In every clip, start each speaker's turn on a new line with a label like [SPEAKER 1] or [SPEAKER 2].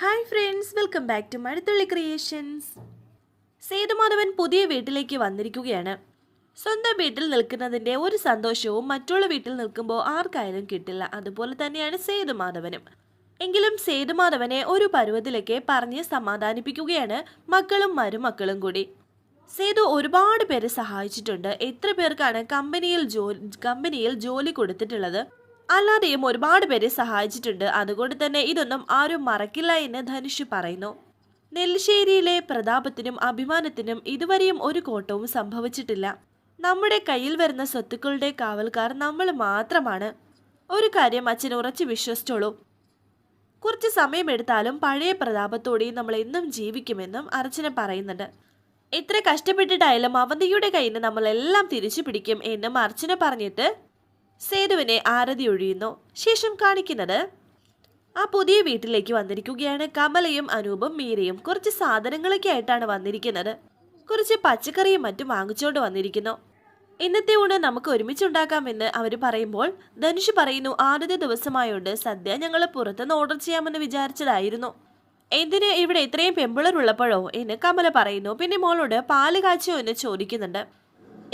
[SPEAKER 1] Hi friends welcome back to Mazhathulli creations Sethumadhavan പുതിയ വീട്ടിലേക്ക് വന്നിരിക്കുകയാണ്. സ്വന്തം വീട്ടിൽ നിൽക്കുന്നതിന്റെ ഒരു സന്തോഷവും മറ്റുള്ള വീട്ടിൽ നിൽക്കുമ്പോൾ ആർക്കായാലും കിട്ടില്ല. അതുപോലെ തന്നെയാണ് സേതുമാധവനും. എങ്കിലും സേതുമാധവനെ ഒരു പരുവത്തിലേക്ക് പറഞ്ഞ് സമാധാനിപ്പിക്കുകയാണ് മക്കളും മരുമക്കളും കൂടി. സേതു ഒരുപാട് പേരെ സഹായിച്ചിട്ടുണ്ട്. എത്ര പേർക്കാണ് കമ്പനിയിൽ ജോലി കമ്പനിയിൽ ജോലി കൊടുത്തിട്ടുള്ളത്? അല്ലാതെയും ഒരുപാട് പേരെ സഹായിച്ചിട്ടുണ്ട്. അതുകൊണ്ട് തന്നെ ഇതൊന്നും ആരും മറക്കില്ല എന്ന് ധനുഷ് പറയുന്നു. നെല്ലിശ്ശേരിയിലെ പ്രതാപത്തിനും അഭിമാനത്തിനും ഇതുവരെയും ഒരു കോട്ടവും സംഭവിച്ചിട്ടില്ല. നമ്മുടെ കയ്യിൽ വരുന്ന സ്വത്തുക്കളുടെ കാവൽക്കാർ നമ്മൾ മാത്രമാണ്. ഒരു കാര്യം അച്ഛൻ ഉറച്ചു വിശ്വസിച്ചോളൂ. കുറച്ച് സമയമെടുത്താലും പഴയ പ്രതാപത്തോടെ നമ്മൾ എന്നും ജീവിക്കുമെന്നും അർച്ചന പറയുന്നുണ്ട്. എത്ര കഷ്ടപ്പെട്ടിട്ടായാലും അവന്തിയുടെ കയ്യിൽ നിന്ന് നമ്മളെല്ലാം തിരിച്ചു പിടിക്കും എന്നും അർച്ചന പറഞ്ഞിട്ട് സേതുവിനെ ആരതി ഒഴിയുന്നു. ശേഷം കാണിക്കുന്നത് ആ പുതിയ വീട്ടിലേക്ക് വന്നിരിക്കുകയാണ്. കമലയും അനൂപും മീരയും കുറച്ച് സാധനങ്ങളൊക്കെ ആയിട്ടാണ് വന്നിരിക്കുന്നത്. കുറച്ച് പച്ചക്കറിയും മറ്റും വാങ്ങിച്ചുകൊണ്ട് വന്നിരിക്കുന്നു. ഇന്നത്തെ ഊണ് നമുക്ക് ഒരുമിച്ചുണ്ടാക്കാമെന്ന് അവർ പറയുമ്പോൾ ധനുഷ് പറയുന്നു ആദ്യത്തെ ദിവസമായോണ്ട് സദ്യ ഞങ്ങൾ പുറത്തുനിന്ന് ഓർഡർ ചെയ്യാമെന്ന് വിചാരിച്ചതായിരുന്നു. എന്തിന് ഇവിടെ ഇത്രയും പെമ്പിളറുള്ളപ്പോഴോ എന്ന് കമല പറയുന്നു. പിന്നെ മോളോട് പാൽ കാച്ചോ എന്ന് ചോദിക്കുന്നുണ്ട്.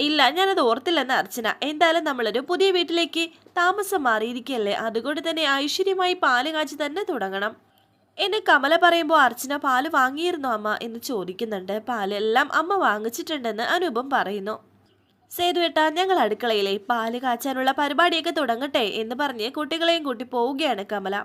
[SPEAKER 1] ഇല്ല ഞാനത് ഓർത്തില്ലെന്ന് അർച്ചന. എന്തായാലും നമ്മളൊരു പുതിയ വീട്ടിലേക്ക് താമസം മാറിയിരിക്കുകയല്ലേ അതുകൊണ്ട് തന്നെ ഐശ്വര്യമായി പാൽ കാച്ചി തന്നെ തുടങ്ങണം. എന്നെ കമല പറയുമ്പോൾ അർച്ചന പാൽ വാങ്ങിയിരുന്നോ അമ്മ എന്ന് ചോദിക്കുന്നുണ്ട്. പാലെല്ലാം അമ്മ വാങ്ങിച്ചിട്ടുണ്ടെന്ന് അനൂപം പറയുന്നു. സേതുവേട്ട ഞങ്ങൾ അടുക്കളയിലെ പാൽ കാച്ചാനുള്ള പരിപാടിയൊക്കെ തുടങ്ങട്ടെ എന്ന് പറഞ്ഞ് കുട്ടികളെയും കൂട്ടി പോവുകയാണ് കമല.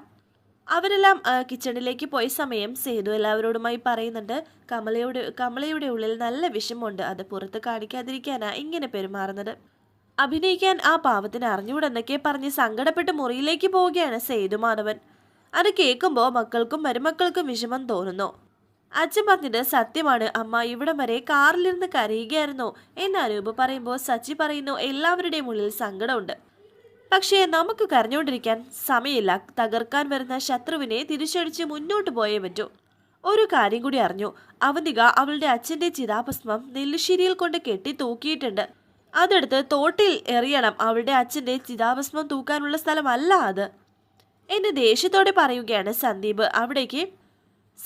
[SPEAKER 1] അവരെല്ലാം കിച്ചണിലേക്ക് പോയ സമയം സേതു എല്ലാവരോടുമായി പറയുന്നുണ്ട് കമലയുടെ കമലയുടെ ഉള്ളിൽ നല്ല വിഷമമുണ്ട്. അത് പുറത്ത് കാണിക്കാതിരിക്കാനാ ഇങ്ങനെ പെരുമാറുന്നത്. അഭിനയിക്കാൻ ആ പാവത്തിന് അറിഞ്ഞുകൂടെന്നൊക്കെ പറഞ്ഞ് സങ്കടപ്പെട്ട് മുറിയിലേക്ക് പോവുകയാണ് സേതു മാധവൻ. അത് കേൾക്കുമ്പോൾ മക്കൾക്കും മരുമക്കൾക്കും വിഷമം തോന്നുന്നു. അച്ഛൻ പറഞ്ഞത് സത്യമാണ്. അമ്മ ഇവിടം വരെ കാറിലിരുന്ന് കരയുകയായിരുന്നു. എന്ന് അനൂപ് പറയുമ്പോൾ സച്ചി പറയുന്നു എല്ലാവരുടെയും ഉള്ളിൽ സങ്കടമുണ്ട്. പക്ഷേ നമുക്ക് കരഞ്ഞുകൊണ്ടിരിക്കാൻ സമയമില്ല. തകർക്കാൻ വരുന്ന ശത്രുവിനെ തിരിച്ചടിച്ച് മുന്നോട്ട് പോയേ പറ്റൂ. ഒരു കാര്യം കൂടി അറിഞ്ഞു. അവന്തിക അവളുടെ അച്ഛന്റെ ചിതാഭസ്മം നെല്ലിശ്ശേരിയിൽ കൊണ്ട് കെട്ടി തൂക്കിയിട്ടുണ്ട്. അതെടുത്ത് തോട്ടിൽ എറിയണം. അവളുടെ അച്ഛന്റെ ചിതാഭസ്മം തൂക്കാനുള്ള സ്ഥലമല്ല അത്. എന്നെ ദേഷ്യത്തോടെ പറയുകയാണ് സന്ദീപ്. അവിടേക്ക്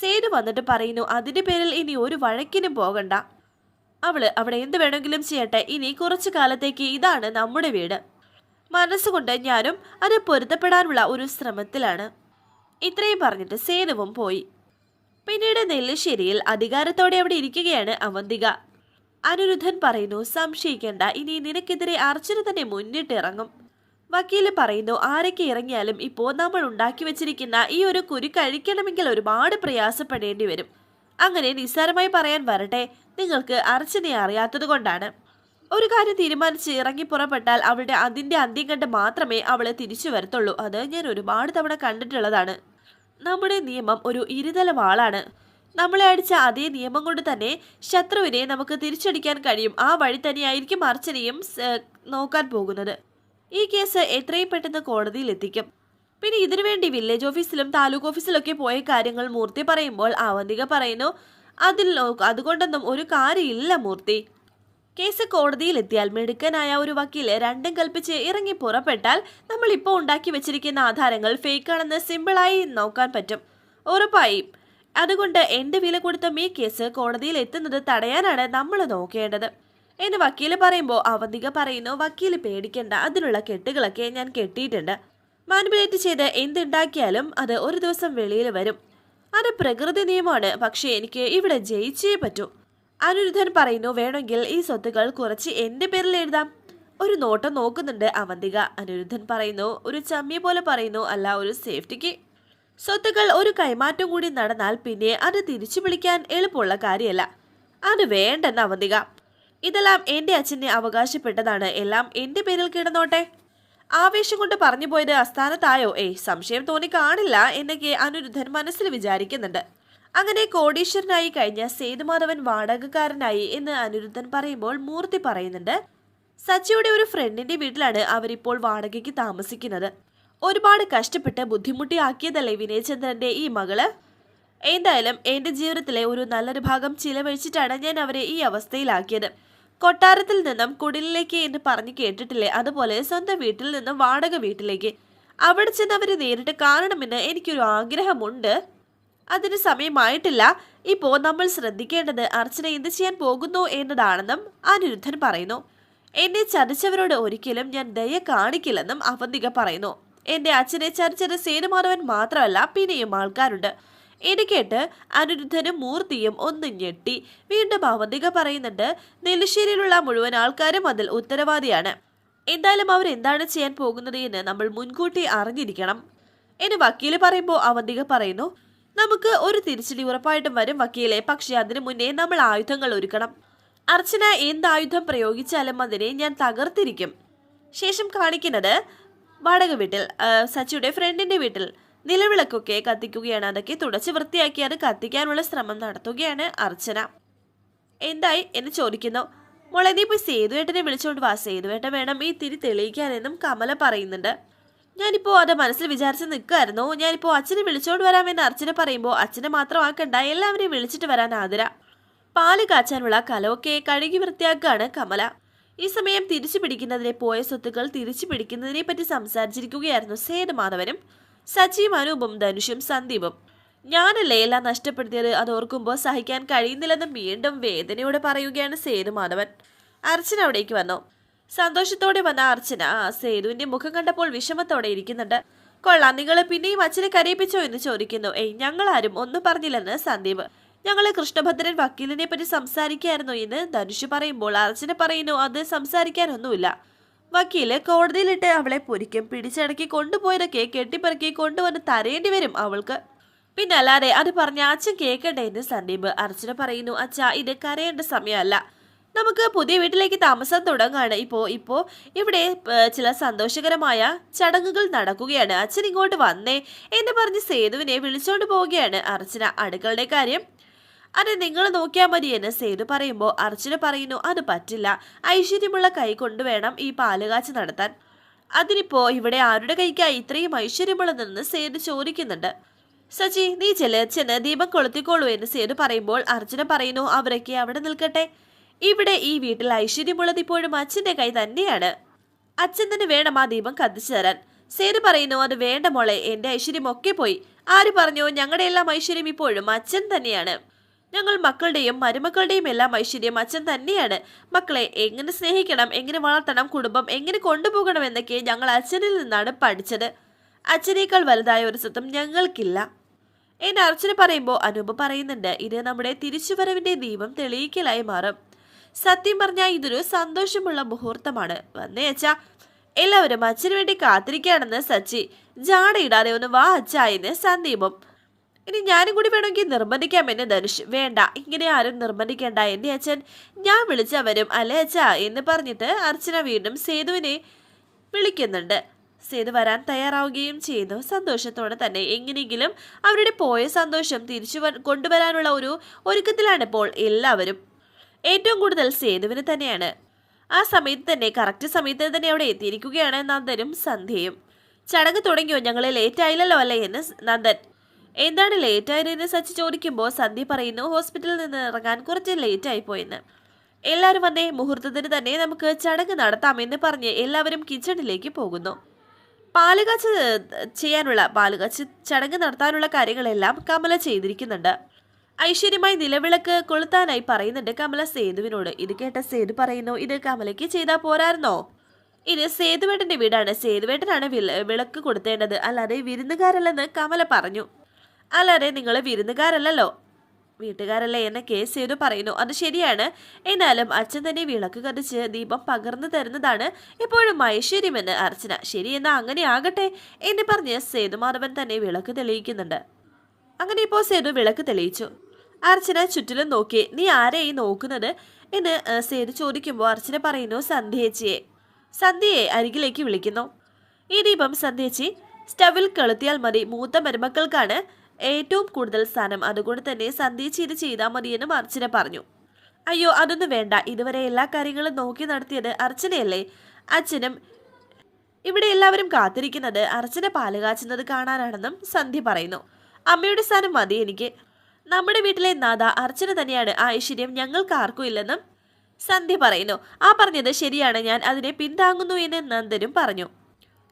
[SPEAKER 1] സേതു വന്നിട്ട് പറയുന്നു അതിന്റെ പേരിൽ ഇനി ഒരു വഴക്കിനും പോകണ്ട. അവൾ അവിടെ എന്ത് വേണമെങ്കിലും ചെയ്യട്ടെ. ഇനി കുറച്ചു കാലത്തേക്ക് ഇതാണ് നമ്മുടെ വീട്. മനസ്സുകൊണ്ട് ഞാനും അത് പൊരുത്തപ്പെടാനുള്ള ഒരു ശ്രമത്തിലാണ്. ഇത്രയും പറഞ്ഞിട്ട് സേതുവും പോയി. പിന്നീട് നെല്ലിശ്ശേരിയിൽ അധികാരത്തോടെ അവിടെ ഇരിക്കുകയാണ് അവന്തിക. അനിരുദ്ധൻ പറയുന്നു സംശയിക്കേണ്ട ഇനി നിനക്കെതിരെ അർച്ചന തന്നെ മുന്നിട്ടിറങ്ങും വക്കീൽ പറയുന്നു ആരൊക്കെ ഇറങ്ങിയാലും ഇപ്പോൾ നമ്മൾ ഉണ്ടാക്കി വെച്ചിരിക്കുന്ന ഈ ഒരു കുരു കഴിക്കണമെങ്കിൽ ഒരുപാട് പ്രയാസപ്പെടേണ്ടി വരും. അങ്ങനെ നിസ്സാരമായി പറയാൻ വരട്ടെ നിങ്ങൾക്ക് അർച്ചനയെ അറിയാത്തത് കൊണ്ടാണ് ഒരു കാര്യം തീരുമാനിച്ച് ഇറങ്ങി പുറപ്പെട്ടാൽ അവളുടെ അതിന്റെ അന്ത്യം കണ്ട് മാത്രമേ അവളെ തിരിച്ചു വരത്തുള്ളൂ. അത് ഞാൻ ഒരുപാട് തവണ കണ്ടിട്ടുള്ളതാണ്. നമ്മുടെ നിയമം ഒരു ഇരുതല വാളാണ് നമ്മളെ അടിച്ച അതേ നിയമം കൊണ്ട് തന്നെ ശത്രുവിനെ നമുക്ക് തിരിച്ചടിക്കാൻ കഴിയും. ആ വഴി തന്നെയായിരിക്കും അർച്ചനയും നോക്കാൻ പോകുന്നത്. ഈ കേസ് എത്രയും പെട്ടെന്ന് കോടതിയിൽ എത്തിക്കും. പിന്നെ ഇതിനുവേണ്ടി വില്ലേജ് ഓഫീസിലും താലൂക്ക് ഓഫീസിലൊക്കെ പോയ കാര്യങ്ങൾ മൂർത്തി പറയുമ്പോൾ അവന്തിക പറയുന്നു അതിൽ അതുകൊണ്ടൊന്നും ഒരു കാര്യമില്ല മൂർത്തി. കേസ് കോടതിയിലെത്തിയാൽ മിടുക്കനായ ഒരു വക്കീൽ രണ്ടും കൽപ്പിച്ച് ഇറങ്ങി പുറപ്പെട്ടാൽ നമ്മൾ ഇപ്പോൾ ഉണ്ടാക്കി വെച്ചിരിക്കുന്ന ആധാരങ്ങൾ ഫേക്കാണെന്ന് സിമ്പിളായി നോക്കാൻ പറ്റും. ഉറപ്പായും. അതുകൊണ്ട് എന്ത് വില കൊടുത്ത ഈ കേസ് കോടതിയിൽ എത്തുന്നത് തടയാനാണ് നമ്മൾ നോക്കേണ്ടത്. എന്ന് വക്കീൽ പറയുമ്പോൾ അവന്തിക പറയുന്നു വക്കീൽ പേടിക്കേണ്ട അതിനുള്ള കെട്ടുകളൊക്കെ ഞാൻ കെട്ടിയിട്ടുണ്ട്. മാനിപ്പുലേറ്റ് ചെയ്ത് എന്തുണ്ടാക്കിയാലും അത് ഒരു ദിവസം വെളിയിൽ വരും. അത് പ്രകൃതി നിയമമാണ് പക്ഷേ എനിക്ക് ഇവിടെ ജയിച്ചേ പറ്റൂ. അനിരുദ്ധൻ പറയുന്നു വേണമെങ്കിൽ ഈ സ്വത്തുക്കൾ കുറച്ച് എന്റെ പേരിൽ എഴുതാം. ഒരു നോട്ടം നോക്കുന്നുണ്ട് അവന്തിക. അനിരുദ്ധൻ പറയുന്നു ഒരു ചമ്മി പോലെ പറയുന്നു അല്ല ഒരു സേഫ്റ്റിക്ക്. സ്വത്തുക്കൾ ഒരു കൈമാറ്റം കൂടി നടന്നാൽ പിന്നെ അത് തിരിച്ചു വിളിക്കാൻ എളുപ്പമുള്ള കാര്യമല്ല. അത് വേണ്ടെന്ന് അവന്തിക. ഇതെല്ലാം എന്റെ അച്ഛനെ അവകാശപ്പെട്ടതാണ്. എല്ലാം എന്റെ പേരിൽ കിടന്നോട്ടെ. ആവേശം കൊണ്ട് പറഞ്ഞു പോയത് അസ്ഥാനത്തായോ? ഏയ് സംശയം തോന്നി കാണില്ല എന്നൊക്കെ അനിരുദ്ധൻ മനസ്സിൽ വിചാരിക്കുന്നുണ്ട്. അങ്ങനെ കോടീശ്വരനായി കഴിഞ്ഞ സേതുമാധവൻ വാടകക്കാരനായി എന്ന് അനിരുദ്ധൻ പറയുമ്പോൾ മൂർത്തി പറയുന്നുണ്ട് സച്ചിയുടെ ഒരു ഫ്രണ്ടിന്റെ വീട്ടിലാണ് അവരിപ്പോൾ വാടകയ്ക്ക് താമസിക്കുന്നത്. ഒരുപാട് കഷ്ടപ്പെട്ട് ബുദ്ധിമുട്ടിയാക്കിയതല്ലേ വിനയചന്ദ്രന്റെ ഈ മകൾ? എന്തായാലും എന്റെ ജീവിതത്തിലെ ഒരു നല്ലൊരു ഭാഗം ചിലവഴിച്ചിട്ടാണ് ഞാൻ അവരെ ഈ അവസ്ഥയിലാക്കിയത്. കൊട്ടാരത്തിൽ നിന്നും കുടിലിലേക്ക് എന്ന് പറഞ്ഞു കേട്ടിട്ടില്ലേ? അതുപോലെ സ്വന്തം വീട്ടിൽ നിന്നും വാടക വീട്ടിലേക്ക്. അവിടെ ചെന്ന് അവരെ നേരിട്ട് കാണണമെന്ന് എനിക്കൊരു ആഗ്രഹമുണ്ട്. അതിന് സമയമായിട്ടില്ല. ഇപ്പോൾ നമ്മൾ ശ്രദ്ധിക്കേണ്ടത് അർച്ചന എന്ത് ചെയ്യാൻ പോകുന്നു എന്നതാണെന്നും അനിരുദ്ധൻ പറയുന്നു. എന്നെ ചതിച്ചവരോട് ഒരിക്കലും ഞാൻ ദയ കാണിക്കില്ലെന്നും അവന്തിക പറയുന്നു. എന്റെ അച്ഛനെ ചതിച്ചത് സേനുമാധവൻ മാത്രമല്ല പിന്നെയും ആൾക്കാരുണ്ട്. ഇത് കേട്ട് അനിരുദ്ധനും മൂർത്തിയും ഒന്ന് ഞെട്ടി. വീണ്ടും അവന്തിക പറയുന്നുണ്ട് നെല്ലിശ്ശേരിയിലുള്ള മുഴുവൻ ആൾക്കാരും അതിൽ ഉത്തരവാദിയാണ്. എന്തായാലും അവർ എന്താണ് ചെയ്യാൻ പോകുന്നത് എന്ന് നമ്മൾ മുൻകൂട്ടി അറിഞ്ഞിരിക്കണം. എന്ന് വക്കീൽ പറയുമ്പോൾ അവന്തിക പറയുന്നു നമുക്ക് ഒരു തിരിച്ചടി ഉറപ്പായിട്ടും വരും വക്കീലെ. പക്ഷേ അതിനു മുന്നേ നമ്മൾ ആയുധങ്ങൾ ഒരുക്കണം. അർച്ചന എന്ത് ആയുധം പ്രയോഗിച്ചാലും അതിനെ ഞാൻ തകർത്തിരിക്കും. ശേഷം കാണിക്കുന്നത് വാടക വീട്ടിൽ സച്ചിയുടെ ഫ്രണ്ടിന്റെ വീട്ടിൽ. നിലവിളക്കൊക്കെ കത്തിക്കുകയാണ്. അതൊക്കെ തുടച്ച് വൃത്തിയാക്കി അത് കത്തിക്കാനുള്ള ശ്രമം നടത്തുകയാണ് അർച്ചന. എന്തായി എന്ന് ചോദിക്കുന്നു. മോളെ നീ പോയി സേതുവേട്ടനെ വിളിച്ചുകൊണ്ട് വാ. സേതുവേട്ടൻ വേണം ഈ തിരി തെളിയിക്കാനെന്നും കമല പറയുന്നുണ്ട്. ഞാനിപ്പോ അത് മനസ്സിൽ വിചാരിച്ച് നിൽക്കുമായിരുന്നു ഞാനിപ്പോ അച്ഛനെ വിളിച്ചോണ്ട് വരാമെന്ന് അർച്ചന പറയുമ്പോൾ അച്ഛനെ മാത്രം ആക്കണ്ട എല്ലാവരെയും വിളിച്ചിട്ട് വരാൻ ആതിര. പാൽ കാച്ചാനുള്ള കലമൊക്കെ കഴുകി വൃത്തിയാക്കുകയാണ് കമല. ഈ സമയം തിരിച്ചു പിടിക്കുന്നതിനെ പോയ സ്വത്തുക്കൾ തിരിച്ചു പിടിക്കുന്നതിനെ പറ്റി സംസാരിച്ചിരിക്കുകയായിരുന്നു സേതുമാധവനും സച്ചിയും അനൂപും ധനുഷും സന്ദീപും. ഞാനല്ലേ എല്ലാം നഷ്ടപ്പെടുത്തിയത്? അത് ഓർക്കുമ്പോൾ സഹിക്കാൻ കഴിയുന്നില്ലെന്ന് വീണ്ടും വേദനയോടെ പറയുകയാണ് സേതുമാധവൻ. അർച്ചന അവിടേക്ക് വന്നു. സന്തോഷത്തോടെ വന്ന അർച്ചന സേതുവിന്റെ മുഖം കണ്ടപ്പോൾ വിഷമത്തോടെ ഇരിക്കുന്നുണ്ട്. കൊള്ളാം നിങ്ങൾ പിന്നെയും അച്ഛനെ കരയിപ്പിച്ചോ എന്ന് ചോദിക്കുന്നു. ഏയ് ഞങ്ങളാരും ഒന്നും പറഞ്ഞില്ലെന്ന് സന്ദീപ്. ഞങ്ങൾ കൃഷ്ണഭദ്രൻ വക്കീലിനെ പറ്റി സംസാരിക്കായിരുന്നു എന്ന് ധനുഷ് പറയുമ്പോൾ അർച്ചന പറയുന്നു അത് സംസാരിക്കാനൊന്നുമില്ല. വക്കീൽ കോടതിയിലിട്ട് അവളെ പൊരിക്കും പിടിച്ചടക്കി കൊണ്ടുപോയതൊക്കെ കെട്ടിപ്പറക്കി കൊണ്ടുവന്ന് തരേണ്ടി വരും അവൾക്ക്. പിന്നെ അല്ലാതെ അത് പറഞ്ഞ അച്ഛൻ കേൾക്കണ്ടേ എന്ന് സന്ദീപ് അർച്ചന പറയുന്നു. അച്ഛ ഇത് കരയേണ്ട സമയമല്ല. നമുക്ക് പുതിയ വീട്ടിലേക്ക് താമസം തുടങ്ങാണ്. ഇപ്പോൾ ഇപ്പോൾ ഇവിടെ ചില സന്തോഷകരമായ ചടങ്ങുകൾ നടക്കുകയാണ്. അച്ഛൻ ഇങ്ങോട്ട് വന്നേ എന്ന് പറഞ്ഞ് സേതുവിനെ വിളിച്ചുകൊണ്ട് പോവുകയാണ് അർച്ചന. അടുക്കളുടെ കാര്യം? അതെ നിങ്ങൾ നോക്കിയാൽ മതി എന്ന് സേതു പറയുമ്പോൾ അർച്ചന പറയുന്നു അത് പറ്റില്ല. ഐശ്വര്യമുള്ള കൈ കൊണ്ടുവേണം ഈ പാലുകാച്ച് നടത്താൻ. അതിനിപ്പോ ഇവിടെ ആരുടെ കൈക്കായി ഇത്രയും ഐശ്വര്യമുള്ളതെന്ന് സേതു ചോദിക്കുന്നുണ്ട്. സച്ചി നീ ചെല്ലച്ചന് ദീപം കൊളുത്തിക്കോളൂ എന്ന് സേതു പറയുമ്പോൾ അർച്ചന പറയുന്നു അവരൊക്കെ അവിടെ നിൽക്കട്ടെ. ഇവിടെ ഈ വീട്ടിൽ ഐശ്വര്യമുള്ളത് ഇപ്പോഴും അച്ഛന്റെ കൈ തന്നെയാണ്. അച്ഛൻ തന്നെ വേണം ആ ദീപം കത്തിച്ചു തരാൻ. സേതു പറയുന്നു അത് വേണ്ട മോളെ എന്റെ ഐശ്വര്യം ഒക്കെ പോയി. ആര് പറഞ്ഞു ഞങ്ങളുടെ എല്ലാം ഐശ്വര്യം ഇപ്പോഴും അച്ഛൻ തന്നെയാണ്. ഞങ്ങൾ മക്കളുടെയും മരുമക്കളുടെയും എല്ലാം ഐശ്വര്യം അച്ഛൻ തന്നെയാണ്. മക്കളെ എങ്ങനെ സ്നേഹിക്കണം എങ്ങനെ വളർത്തണം കുടുംബം എങ്ങനെ കൊണ്ടുപോകണം എന്നൊക്കെ ഞങ്ങൾ അച്ഛനിൽ നിന്നാണ് പഠിച്ചത്. അച്ഛനേക്കാൾ വലുതായ ഒരു സ്വത്തം ഞങ്ങൾക്കില്ല. എന്നെ അർച്ചന പറയുമ്പോൾ അനൂപ് പറയുന്നുണ്ട് ഇത് നമ്മുടെ തിരിച്ചുവരവിന്റെ ദീപം തെളിയിക്കലായി മാറും. സത്യം പറഞ്ഞാൽ ഇതൊരു സന്തോഷമുള്ള മുഹൂർത്തമാണ്. വന്നേച്ച എല്ലാവരും അച്ഛന് വേണ്ടി കാത്തിരിക്കുകയാണെന്ന് സച്ചി. ജാടയിടാതെ ഒന്ന് വാ അച്ഛാ എന്ന് സന്ദീപും. ഇനി ഞാനും കൂടി വേണമെങ്കിൽ നിർബന്ധിക്കാം എന്ന് ധനുഷ്. വേണ്ട ഇങ്ങനെ ആരും നിർബന്ധിക്കേണ്ട എന്റെ അച്ഛൻ. ഞാൻ വിളിച്ചാ വരും അല്ലേ അച്ഛാ എന്ന് പറഞ്ഞിട്ട് അർച്ചന വീണ്ടും സേതുവിനെ വിളിക്കുന്നുണ്ട്. സേതു വരാൻ തയ്യാറാവുകയും ചെയ്യുന്നു സന്തോഷത്തോടെ തന്നെ എങ്ങനെയെങ്കിലും അവരുടെ പോയ സന്തോഷം തിരിച്ചു കൊണ്ടുവരാനുള്ള ഒരു ഒരുക്കത്തിലാണ് ഇപ്പോൾ എല്ലാവരും. ഏറ്റവും കൂടുതൽ സേതുവിന് തന്നെയാണ്. ആ സമയത്ത് തന്നെ കറക്റ്റ് സമയത്ത് തന്നെ അവിടെ എത്തിയിരിക്കുകയാണ് നന്ദനും സന്ധ്യയും. ചടങ്ങ് തുടങ്ങിയോ? ഞങ്ങളെ ലേറ്റ് ആയില്ലല്ലോ അല്ലേ എന്ന് നന്ദൻ. എന്താണ് ലേറ്റ് ആയതെന്ന് സച്ചി ചോദിക്കുമ്പോൾ സന്ധ്യ പറയുന്നു ഹോസ്പിറ്റലിൽ നിന്ന് ഇറങ്ങാൻ കുറച്ച് ലേറ്റ് ആയിപ്പോയെന്ന് എല്ലാവരും വന്നേ മുഹൂർത്തത്തിന് തന്നെ നമുക്ക് ചടങ്ങ് നടത്താമെന്ന് പറഞ്ഞ് എല്ലാവരും കിച്ചണിലേക്ക് പോകുന്നു. പാലുകാച്ച് ചെയ്യാനുള്ള പാലുകാച്ച് ചടങ്ങ് നടത്താനുള്ള കാര്യങ്ങളെല്ലാം കമല ചെയ്തിരിക്കുന്നുണ്ട്. ഐശ്വര്യമായി നിലവിളക്ക് കൊളുത്താനായി പറയുന്നുണ്ട് കമല സേതുവിനോട്. ഇത് കേട്ട സേതു പറയുന്നു ഇത് കമലയ്ക്ക് ചെയ്താൽ പോരായിരുന്നോ? ഇത് സേതുവേട്ടന്റെ വീടാണ്. സേതുവേട്ടനാണ് വിളക്ക് കൊടുത്തേണ്ടത്. അല്ലാതെ വിരുന്നുകാരല്ലെന്ന് കമല പറഞ്ഞു. അല്ലാതെ നിങ്ങൾ വിരുന്നുകാരല്ലല്ലോ? വീട്ടുകാരല്ലേ എന്ന കേസ് സേതു പറയുന്നു. അത് ശരിയാണ്. എന്നാലും അച്ഛൻ തന്നെ വിളക്ക് കത്തിച്ച് ദീപം പകർന്നു തരുന്നതാണ് ഇപ്പോഴും ഐശ്വര്യമെന്ന് അർച്ചന. ശരി എന്നാ അങ്ങനെ ആകട്ടെ എന്ന് പറഞ്ഞ് സേതുമാധവൻ തന്നെ വിളക്ക് തെളിയിക്കുന്നുണ്ട്. അങ്ങനെ ഇപ്പോൾ സേതു വിളക്ക് തെളിയിച്ചു. അർച്ചന ചുറ്റിലും നോക്കി നീ ആരെയായി നോക്കുന്നത്? എന്ന് സേതു ചോദിക്കുമ്പോൾ അർച്ചന പറയുന്നു സന്ധ്യേച്ചിയെ സന്ധ്യയെ അരികിലേക്ക് വിളിക്കുന്നു. ഈ ദീപം സന്ധ്യേച്ചി സ്റ്റവിൽ കെളുത്തിയാൽ മതി മൂത്ത മരുമക്കൾക്കാണ് ഏറ്റവും കൂടുതൽ സ്ഥാനം. അതുകൊണ്ട് തന്നെ സന്ധ്യേച്ചി ഇത് ചെയ്താൽ മതിയെന്നും അർച്ചന പറഞ്ഞു. അയ്യോ അതൊന്നും വേണ്ട. ഇതുവരെ എല്ലാ കാര്യങ്ങളും നോക്കി നടത്തിയത് അർച്ചനയല്ലേ? അച്ഛനും ഇവിടെ എല്ലാവരും കാത്തിരിക്കുന്നത് അർച്ചന പാൽ കാച്ചുന്നത് കാണാനാണെന്നും സന്ധ്യ പറയുന്നു. അമ്മയുടെ സ്ഥാനം മതി എനിക്ക്. നമ്മുടെ വീട്ടിലെ നാഥ അർച്ചന തന്നെയാണ്. ആ ഐശ്വര്യം ഞങ്ങൾക്ക് ആർക്കും ഇല്ലെന്നും സന്ധ്യ പറയുന്നു. ആ പറഞ്ഞത് ശരിയാണ്. ഞാൻ അതിനെ പിന്താങ്ങുന്നു എന്ന് നന്ദനും പറഞ്ഞു.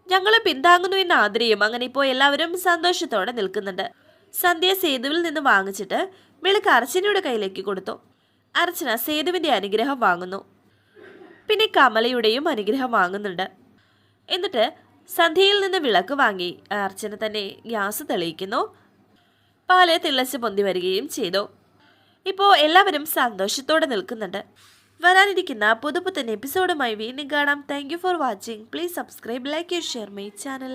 [SPEAKER 1] ഞങ്ങളെ പിന്താങ്ങുന്നു എന്ന് ആദരയും. അങ്ങനെ ഇപ്പോൾ എല്ലാവരും സന്തോഷത്തോടെ നിൽക്കുന്നുണ്ട്. സന്ധ്യ സേതുവിൽ നിന്ന് വാങ്ങിച്ചിട്ട് വിളക്ക് അർച്ചനയുടെ കയ്യിലേക്ക് കൊടുത്തു. അർച്ചന സേതുവിന്റെ അനുഗ്രഹം വാങ്ങുന്നു. പിന്നെ കമലയുടെയും അനുഗ്രഹം വാങ്ങുന്നുണ്ട്. എന്നിട്ട് സന്ധ്യയിൽ നിന്ന് വിളക്ക് വാങ്ങി. അർച്ചന തന്നെ ഗ്യാസ് തെളിയിക്കുന്നു. പാൽ തിളച്ച് പൊന്തി വരികയും ചെയ്തു. ഇപ്പോൾ എല്ലാവരും സന്തോഷത്തോടെ നിൽക്കുന്നുണ്ട്. വരാനിരിക്കുന്ന പുതുപുത്തൻ എപ്പിസോഡുമായി വീണ്ടും കാണാം. Thank for watching please subscribe like share my channel